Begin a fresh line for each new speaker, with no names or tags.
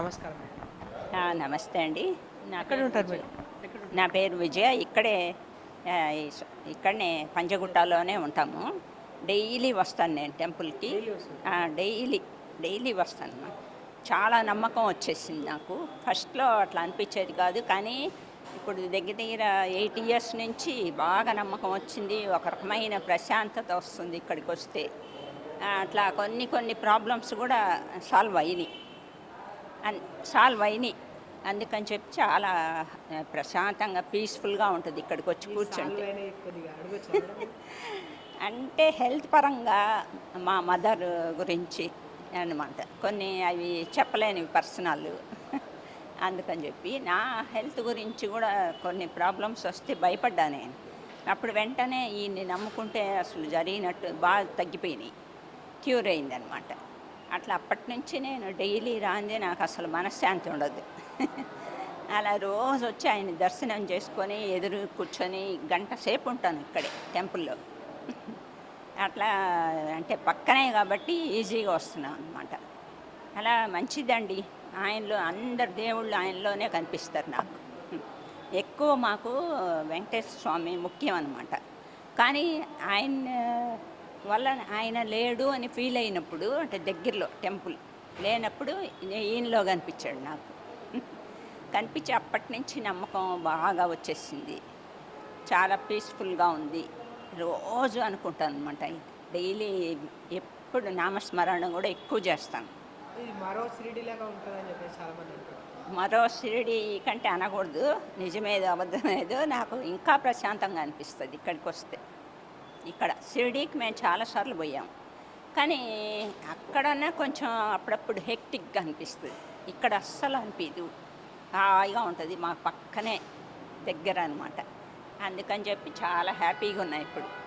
నమస్కారం
నమస్తే అండి.
ఎక్కడ ఉంటారు. మీరు?
నా పేరు విజయ. ఇక్కడే ఇక్కడనే పంజగుట్టలోనే ఉంటాము. డైలీ వస్తాను నేను టెంపుల్కి. డైలీ డైలీ వస్తాను. చాలా నమ్మకం వచ్చేసింది నాకు. ఫస్ట్లో అట్లా అనిపించేది కాదు కానీ ఇప్పుడు దగ్గర దగ్గర ఎయిట్ ఇయర్స్ నుంచి బాగా నమ్మకం వచ్చింది. ఒక రకమైన ప్రశాంతత వస్తుంది ఇక్కడికి వస్తే. అట్లా కొన్ని కొన్ని ప్రాబ్లమ్స్ కూడా సాల్వ్ అయినాయి. సాల్వ్ అయినాయి. అందుకని చెప్పి చాలా ప్రశాంతంగా పీస్ఫుల్గా ఉంటుంది ఇక్కడికి వచ్చి కూర్చుంటే.
మేడం?
అంటే హెల్త్ పరంగా మా మదర్ గురించి అనమాట కొన్ని అవి చెప్పలేనివి పర్సనల్. అందుకని చెప్పి నా హెల్త్ గురించి కూడా కొన్ని ప్రాబ్లమ్స్ వస్తే భయపడ్డా నేను. అప్పుడు వెంటనే ఈయన్ని నమ్ముకుంటే అసలు జరిగినట్టు బాగా తగ్గిపోయినాయి. క్యూర్ అయిందనమాట అట్లా అప్పటి నుంచి నేను డైలీ రాందే నాకు అసలు మనశ్శాంతి ఉండదు. అలా రోజు వచ్చి ఆయన దర్శనం చేసుకొని ఎదురు కూర్చొని గంట సేపు ఉంటాను ఇక్కడే టెంపుల్లో. అట్లా అంటే పక్కనే కాబట్టి ఈజీగా వస్తున్నాం అనమాట అలా మంచిదండి. ఆయనలో అందరు దేవుళ్ళు ఆయనలోనే కనిపిస్తారు నాకు. ఎక్కువ మాకు వెంకటేశ్వర స్వామి ముఖ్యం అనమాట కానీ ఆయన వల్ల ఆయన లేడు అని ఫీల్ అయినప్పుడు అంటే దగ్గరలో టెంపుల్ లేనప్పుడు ఈయనలో కనిపించాడు నాకు. కనిపించి అప్పటి నుంచి నమ్మకం బాగా వచ్చేసింది. చాలా పీస్ఫుల్గా ఉంది. రోజు అనుకుంటాను అనమాట డైలీ ఎప్పుడు నామస్మరణ కూడా ఎక్కువ చేస్తాను.
మరో షిరిడి లాగా ఉంటుందని చెప్పేసి చాలా మంది అంటారు.
మరో షిరిడి కంటే అనకూడదు. నిజమేదో అబద్ధమేదో నాకు ఇంకా ప్రశాంతంగా అనిపిస్తుంది ఇక్కడికి వస్తే ఇక్కడ షిరిడీకి మేము చాలాసార్లు పోయాం. కానీ అక్కడనే కొంచెం అప్పుడప్పుడు హెక్టిక్గా అనిపిస్తుంది. ఇక్కడ అస్సలు అనిపించదు హాయిగా ఉంటుంది మా పక్కనే దగ్గర అనమాట అందుకని చెప్పి చాలా హ్యాపీగా ఉన్నాయి ఇప్పుడు.